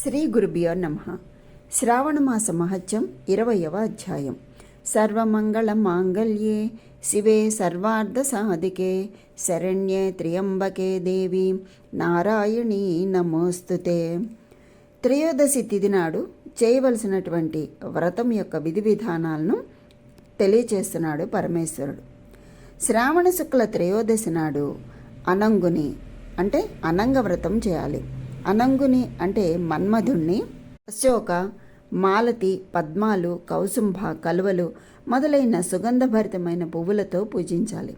శ్రీ గురుభ్యో నమ. శ్రావణమాస మహత్యం ఇరవయవ అధ్యాయం. సర్వమంగళ మాంగళ్యే శివే సర్వార్ధ సాధికే శరణ్యే త్రియంబకే దేవి నారాయణీ నమోస్తుతే. త్రయోదశి తిథి నాడు చేయవలసినటువంటి వ్రతం యొక్క విధి విధానాలను తెలియచేస్తున్నాడు పరమేశ్వరుడు. శ్రావణ శుక్ల త్రయోదశి నాడు అనంగుని అంటే అనంగ వ్రతం చేయాలి. అనంగుని అంటే మన్మధుణ్ణి అశోక మాలతి పద్మాలు కౌసుంభ కలువలు మొదలైన సుగంధభరితమైన పువ్వులతో పూజించాలి.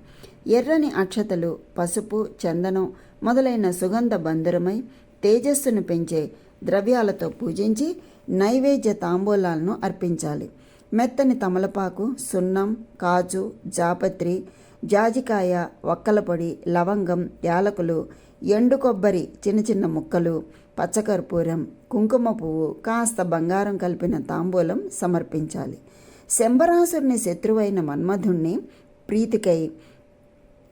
ఎర్రని అక్షతలు పసుపు చందనం మొదలైన సుగంధ బంధురమై తేజస్సును పెంచే ద్రవ్యాలతో పూజించి నైవేద్య తాంబూలాలను అర్పించాలి. మెత్తని తమలపాకు సున్నం కాజు జాపత్రి జాజికాయ వక్కలపొడి లవంగం యాలకులు ఎండు కొబ్బరి చిన్న చిన్న ముక్కలు పచ్చకర్పూరం కుంకుమ పువ్వు కాస్త బంగారం కలిపిన తాంబూలం సమర్పించాలి. శంబరాసురుని శత్రువైన మన్మధుణ్ణి ప్రీతికై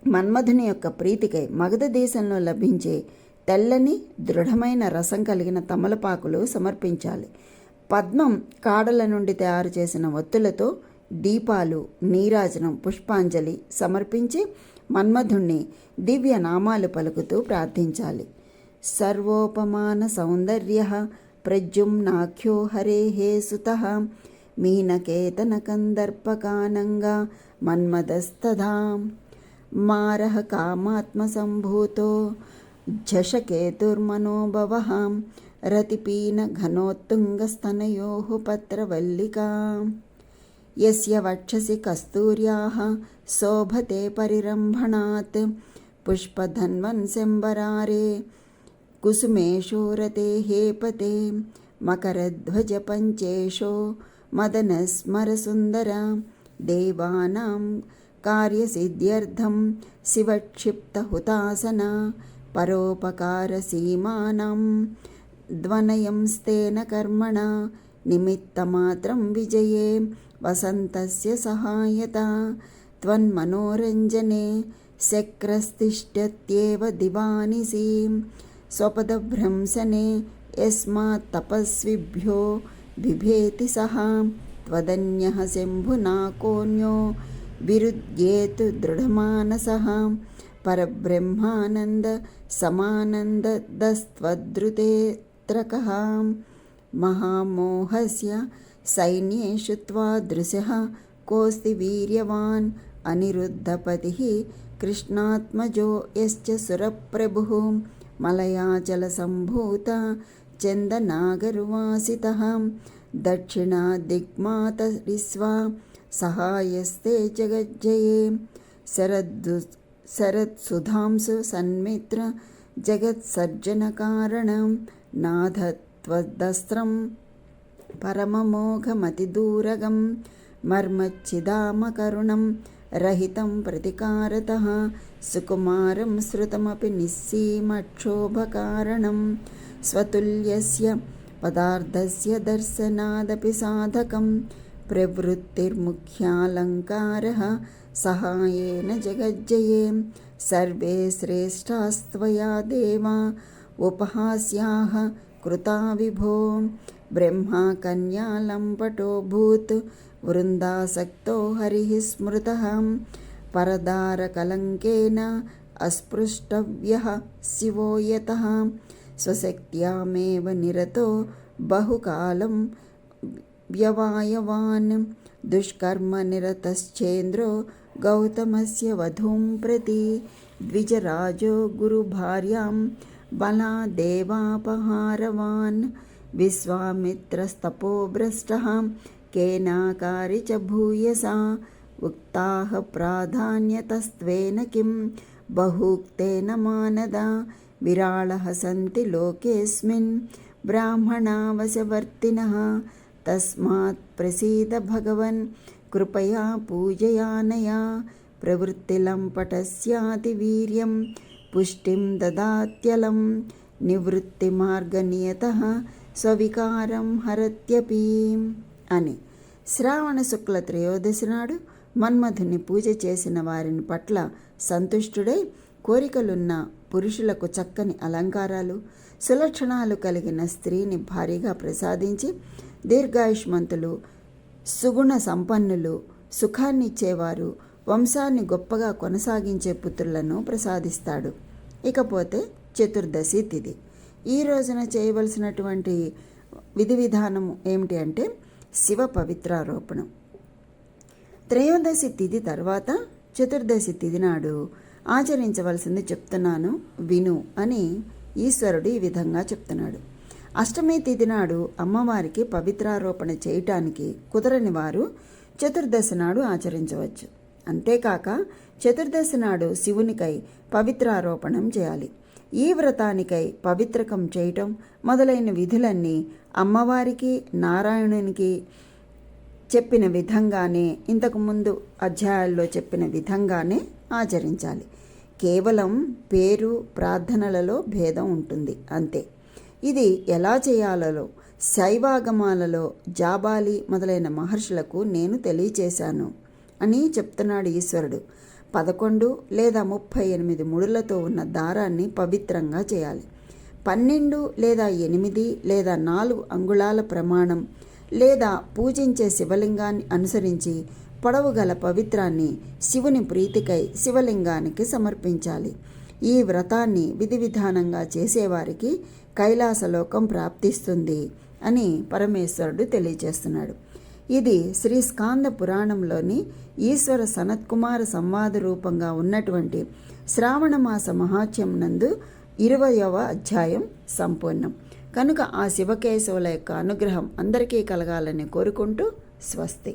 మన్మధుని యొక్క ప్రీతికై మగధ దేశంలో లభించే తెల్లని దృఢమైన రసం కలిగిన తమలపాకులు సమర్పించాలి. పద్మం కాడల నుండి తయారు చేసిన ఒత్తులతో దీపాలు నీరాజనం పుష్పాంజలి సమర్పించి మన్మధుణ్ణి దివ్య నామాలు పలుకుతూ ప్రార్థించాలి సర్వోపమాన సౌందర్య ప్రజుమ్నాఖ్యో హరే హే సుత మీనకేతన కందర్పకానంగా మన్మదస్తథా మారహ కామాత్మసంభూతో झषकेतुर्मनोभवः रतिपीनघनोत्तुङ्गस्तनयोः पत्रवल्लिका यस्य वक्षसि कस्तूर्याः शोभते परिरम्भणात् पुष्पधन्वंसेम्बरारे कुसुमेषो रते हेपते मकरध्वजपञ्चेशो मदनस्मरसुन्दरा देवानां कार्यसिद्ध्यर्थं शिवक्षिप्तहुतासना परोपकारसीमानां ध्वनयंस्तेन कर्मणा निमित्तमात्रं विजये वसन्तस्य सहायता त्वन्मनोरञ्जने शक्रस्तिष्ठत्येव दिवानिसीं स्वपदभ्रंशने यस्मात् तपस्विभ्यो बिभेति सः त्वदन्यः शम्भुना कोऽन्यो विरुध्येतु दृढमानसः परब्रह्मानन्द समानन्ददस्त्वद्रुतेत्रकः महामोहस्य सैन्येषु त्वादृशः कोऽस्ति वीर्यवान् अनिरुद्धपतिः कृष्णात्मजो यश्च सुरप्रभुः मलयाचलसम्भूत चन्दनागर्वासितः दक्षिणादिग्मातरिस्वा सहायस्ते जगज्जये शरद्दु शरत्सुधांसु सन्मित्र जगत्सर्जनकारणं नाथ त्वदस्त्रं परममोघमतिदूरगं मर्मच्छिदामकरुणं रहितं प्रतिकारतः सुकुमारं श्रुतमपि निस्सीमक्षोभकारणं स्वतुल्यस्य पदार्थस्य दर्शनादपि साधकं प्रवृत्तिर्मुख्यालङ्कारः सहायेन जगज्जये सर्वे श्रेष्ठास्त्वया देवा उपहास्याः कृता विभो ब्रह्मा कन्यालम्पटोऽभूत् वृन्दासक्तो हरिः स्मृतः परदारकलङ्केन अस्पृष्टव्यः शिवो यतः स्वशक्त्यामेव निरतो बहुकालं व्यवायवान् दुष्कर्मनिरतश्चेन्द्रो गौतमस्य वधूं प्रति द्विजराजो गुरुभार्यां बलादेवापहारवान् विश्वामित्रस्तपोभ्रष्टः केनाकारि च भूयसा उक्ताः प्राधान्यतस्त्वेन किं बहुक्तेन मानदा विराळः सन्ति लोकेऽस्मिन् ब्राह्मणावशवर्तिनः तस्मात् प्रसीद भगवन् कृपया पूजयानया प्रवृत्तिलम्पटस्यातिवीर्यं पुष्टिं ददात्यलं నివృత్తిమార్గనియత స్వవికారం హరత్యపి అని శ్రావణ శుక్ల త్రయోదశి నాడు మన్మధుని పూజ చేసిన వారిని పట్ల సంతుష్టుడై కోరికలున్న పురుషులకు చక్కని అలంకారాలు సులక్షణాలు కలిగిన స్త్రీని భారీగా ప్రసాదించి దీర్ఘాయుష్మంతులు సుగుణ సంపన్నులు సుఖాన్నిచ్చేవారు వంశాన్ని గొప్పగా కొనసాగించే పుత్రులను ప్రసాదిస్తాడు. ఇకపోతే చతుర్దశి తిథి ఈ రోజున చేయవలసినటువంటి విధి విధానం ఏమిటి అంటే శివ పవిత్రారోపణం. త్రయోదశి తిథి తర్వాత చతుర్దశి తిథి నాడు ఆచరించవలసింది చెప్తున్నాను విను అని ఈశ్వరుడు ఈ విధంగా చెప్తున్నాడు. అష్టమి తిథి నాడు అమ్మవారికి పవిత్రారోపణ చేయటానికి కుదరని వారు చతుర్దశి నాడు ఆచరించవచ్చు. అంతేకాక చతుర్దశి నాడు శివునికై పవిత్రారోపణం చేయాలి. ఈ వ్రతానికై పవిత్రకం చేయటం మొదలైన విధులన్నీ అమ్మవారికి నారాయణునికి చెప్పిన విధంగానే ఇంతకుముందు అధ్యాయాల్లో చెప్పిన విధంగానే ఆచరించాలి. కేవలం పేరు ప్రార్థనలలో భేదం ఉంటుంది. అంతే. ఇది ఎలా చేయాలలో? శైవాగమాలలో జాబాలి మొదలైన మహర్షులకు నేను తెలియచేశాను. అని చెప్తున్నాడు ఈశ్వరుడు. పదకొండు లేదా ముప్పై ఎనిమిది ముడులతో ఉన్న దారాన్ని పవిత్రంగా చేయాలి. పన్నెండు లేదా ఎనిమిది లేదా నాలుగు అంగుళాల ప్రమాణం లేదా పూజించే శివలింగాన్ని అనుసరించి పొడవు గల పవిత్రాన్ని శివుని ప్రీతికై శివలింగానికి సమర్పించాలి. ఈ వ్రతాన్ని విధి విధానంగా చేసేవారికి కైలాసలోకం ప్రాప్తిస్తుంది అని పరమేశ్వరుడు తెలియజేస్తున్నాడు. ఇది శ్రీ స్కాంద పురాణంలోని ఈశ్వర సనత్కుమార సంవాద రూపంగా ఉన్నటువంటి శ్రావణమాస మహాత్యం నందు ఇరవయవ అధ్యాయం సంపూర్ణం. కనుక ఆ శివకేశవుల యొక్క అనుగ్రహం అందరికీ కలగాలని కోరుకుంటూ స్వస్తి.